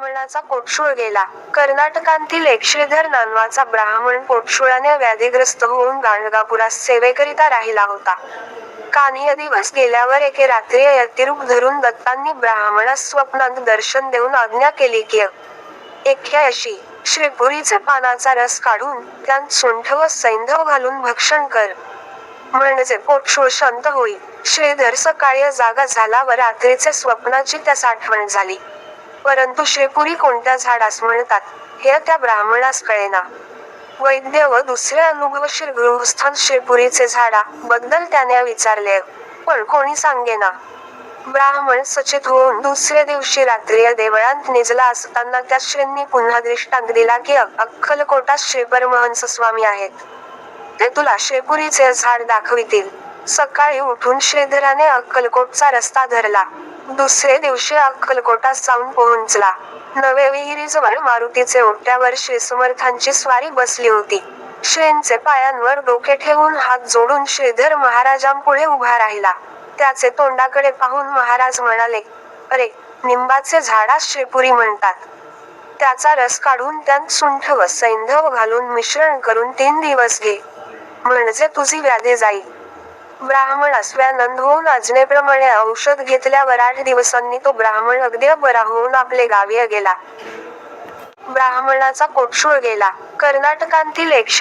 ब्राह्मणाचा पोटशूळ गेला. कर्नाटकांतील एक श्रीधर नानवाचा ब्राह्मण पोटशुळाने व्याधीग्रस्त होऊन गाणगापुरात सेवेकरिता राहिला होता. कान्ही दिवस गेल्यावर एके रात्री यतिरूप धरून दत्तांनी ब्राह्मणास स्वप्नात दर्शन देऊन आज्ञा केली की एख्या अशी श्रीपुरीचे पानाचा रस काढून त्यात सुंठ व सैंधव घालून भक्षण कर. म्हणजे पोटशूळ शांत होईल श्रीधर सकाळी जागा झाला व रात्रीचे स्वप्नाची त्यास आठवण झाली. परंतु श्रीपुरी कोणत्या झाडास म्हणतात हे त्या ब्राह्मणास कळेना. वैद्य व दुसरे अनुभवशील गृहस्थान श्रीपुरीचे झाडा बद्दल त्याने विचारले पण कोणी सांगेना. ब्राह्मण सचेत होऊन दुसऱ्या दिवशी रात्री देवळात निजला असताना त्या श्रींनी पुन्हा दृष्टांत दिला की अ- अक्कलकोटात श्री परमहंस स्वामी आहेत. ते तुला शेपुरीचे झाड दाखवितील. सकाळी उठून श्रीधराने अक्कलकोटचा रस्ता धरला. दुसरे दिवशी अक्कलकोटा जाऊन पोहोचला. नवे विहिरीजवळ मारुतीचे ओट्यावर श्रीसमर्थांची स्वारी बसली होती. श्रींचे पायांवर डोके ठेवून हात जोडून श्रीधर महाराजांपुढे उभा राहिला. त्याचे तोंडाकडे पाहून महाराज म्हणाले अरे निंबाचे झाडास श्रीपुरी म्हणतात. त्याचा रस काढून त्यात सुंठ व सैंधव घालून मिश्रण करून तीन दिवस घे. म्हणजे तुझी व्याधी जाईल. ब्राह्मण व्यानंद होऊन आजनेप्रमाणे औषध घेतल्यावर आठ दिवसांनी तो ब्राह्मण अगदी बरा होऊन आपले गावी गेला. ब्राह्मणाचा कोटशूळ गेला कर्नाटकांतील एकशे